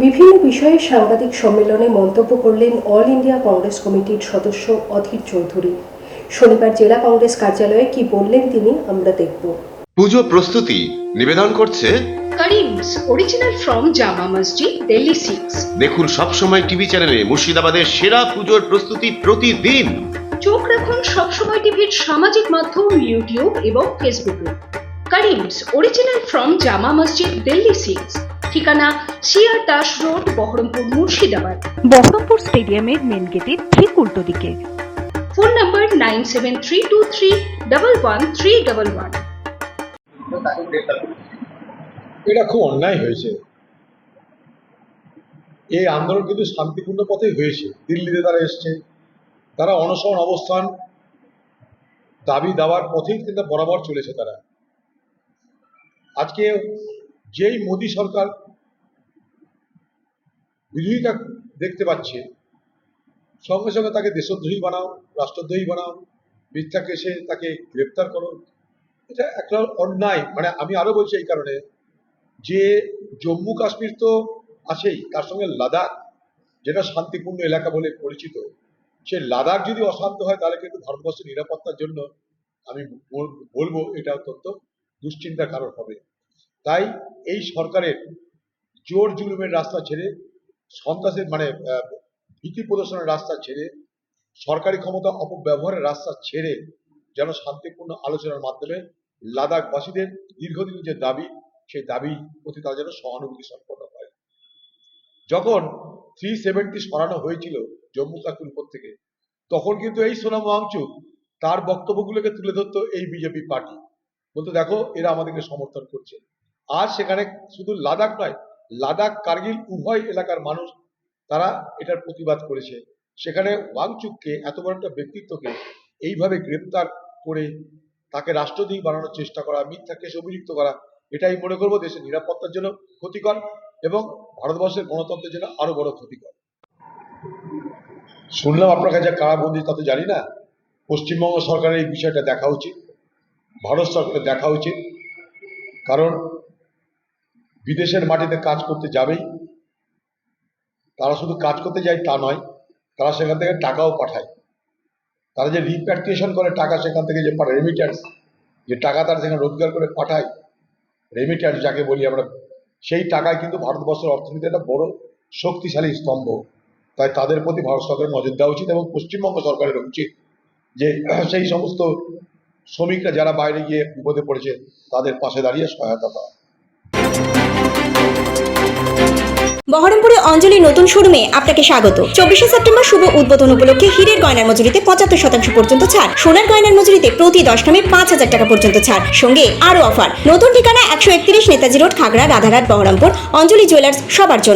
বিভিন্ন বিষয়ে সাংবাদিক সম্মেলনে মন্তব্য করলেন অল ইন্ডিয়া কংগ্রেস কমিটির সদস্য অধীর চৌধুরী। শনিবার জেলা কংগ্রেস কার্যালয়ে কি বললেন তিনি আমরা দেখব। পুজো প্রস্তুতি নিবেদন করছে Kareem's original from Jama Masjid, Delhi 6. দেখুন সবসময় টিভি চ্যানেলে মুর্শিদাবাদের সেরা পুজোর প্রস্তুতি প্রতিদিন। চোখ রাখুন সবসময় টিভির সামাজিক মাধ্যম ইউটিউব এবং ফেসবুকে Karim's original from Jama Masjid Delhi six ঠিকানা সিআর দাস রোড বহরমপুর মুর্শিদাবাদ। বহরমপুর স্টেডিয়ামের মেন গেটের ঠিক উল্টো দিকে। Phone number nine seven three two three double one three double one. এটা খুব অন্যায় হয়েছে। এই আন্দোলন কিন্তু শান্তিপূর্ণ পথেই হয়েছে। দিল্লিতে তারা এসছে। তারা অনশন অবস্থান দাবি দাওয়ার পথেই কিন্তু বরাবর চলেছে তারা। আজকে যেই মোদী সরকার বিরোধিতা দেখতে পাচ্ছে, সঙ্গে সঙ্গে তাকে দেশদ্রোহী বানাও, রাষ্ট্রদ্রোহী বানাও, মিথ্যা কেসে তাকে গ্রেপ্তার করো, এটা একটা অন্যায়। মানে আমি আরও বলছি এই কারণে যে জম্মু কাশ্মীর তো আছেই, তার সঙ্গে লাদাখ, যেটা শান্তিপূর্ণ এলাকা বলে পরিচিত, সে লাদাখ যদি অশান্ত হয়, তাহলে কিন্তু ভারতবর্ষের নিরাপত্তার জন্য আমি বল- বলব এটা অত্যন্ত দুশ্চিন্তার কারণ হবে। তাই এই সরকারের জোর জুলুমের রাস্তা ছেড়ে, সন্ত্রাসের মানে ভীতি প্রদর্শনের রাস্তা ছেড়ে, সরকারি ক্ষমতা অপব্যবহারের রাস্তা ছেড়ে যেন শান্তিপূর্ণ আলোচনার মাধ্যমে লাদাখবাসীদের দীর্ঘদিন যে দাবি, সেই দাবি প্রতি তারা যেন সহানুভূতি সম্পন্ন হয়। যখন থ্রি সেভেন্টি সরানো হয়েছিল জম্মু কাশ্মীর উপর থেকে, তখন কিন্তু এই সোনাম ওয়াংচুক তার বক্তব্যগুলোকে তুলে ধরতো এই বিজেপি পার্টি। বলতো, দেখো, এরা আমাদেরকে সমর্থন করছে। আর সেখানে শুধু লাদাখ নয়, লাদাখ, কার্গিল উভয় এলাকার মানুষ তারা এটার প্রতিবাদ করেছে। সেখানে ওয়াংচুককে এত বড় একটা ব্যক্তিত্বকে এইভাবে গ্রেপ্তার করে তাকে রাষ্ট্রদ্রোহী বানানোর চেষ্টা করা মিথ্যা কেস অভিযুক্ত করা, এটাই মনে করব দেশের নিরাপত্তার জন্য ক্ষতিকর এবং ভারতবর্ষের গণতন্ত্রের জন্য আরও বড় ক্ষতিকর। শুনলাম আপনার কাছে কারাবন্দি তা তো জানি না। পশ্চিমবঙ্গ সরকারের এই বিষয়টা দেখা উচিত, ভারত সরকারের দেখা উচিত। কারণ বিদেশের মাটিতে কাজ করতে যাবেই। তারা শুধু কাজ করতে যায় তা নয়, তারা সেখান থেকে টাকাও পাঠায়। তারা যে রিপ্যাট্রিয়েশন করে টাকা, সেখান থেকে যে রেমিট্যান্স যে টাকা তারা সেখানে রোজগার করে পাঠায় রেমিট্যান্স যাকে বলি আমরা, সেই টাকায় কিন্তু ভারতবর্ষের অর্থনীতি একটা বড় শক্তিশালী স্তম্ভ। তাই তাদের প্রতি ভারত সরকারের নজর দেওয়া উচিত এবং পশ্চিমবঙ্গ সরকারের উচিত যে সেই সমস্ত শ্রমিকরা যারা বাইরে গিয়ে বিপদে পড়েছে, তাদের পাশে দাঁড়িয়ে সহায়তা করা। বহরমপুরে অঞ্জলি নতুন শোরুমে আপনাকে স্বাগত। চব্বিশে সেপ্টেম্বর শুভ উদ্বোধন উপলক্ষে হীরের গয়নার মজুরিতে পঁচাত্তর শতাংশ পর্যন্ত ছাড়, সোনার গয়নার মজুরিতে প্রতি দশ গ্রামে পাঁচ হাজার টাকা পর্যন্ত ছাড়, সঙ্গে আরও অফার। নতুন ঠিকানা একশো একত্রিশ নেতাজি রোড, খাগড়া রাধারাট বহরমপুর, অঞ্জলি জুয়েলার্স, সবার জন্য।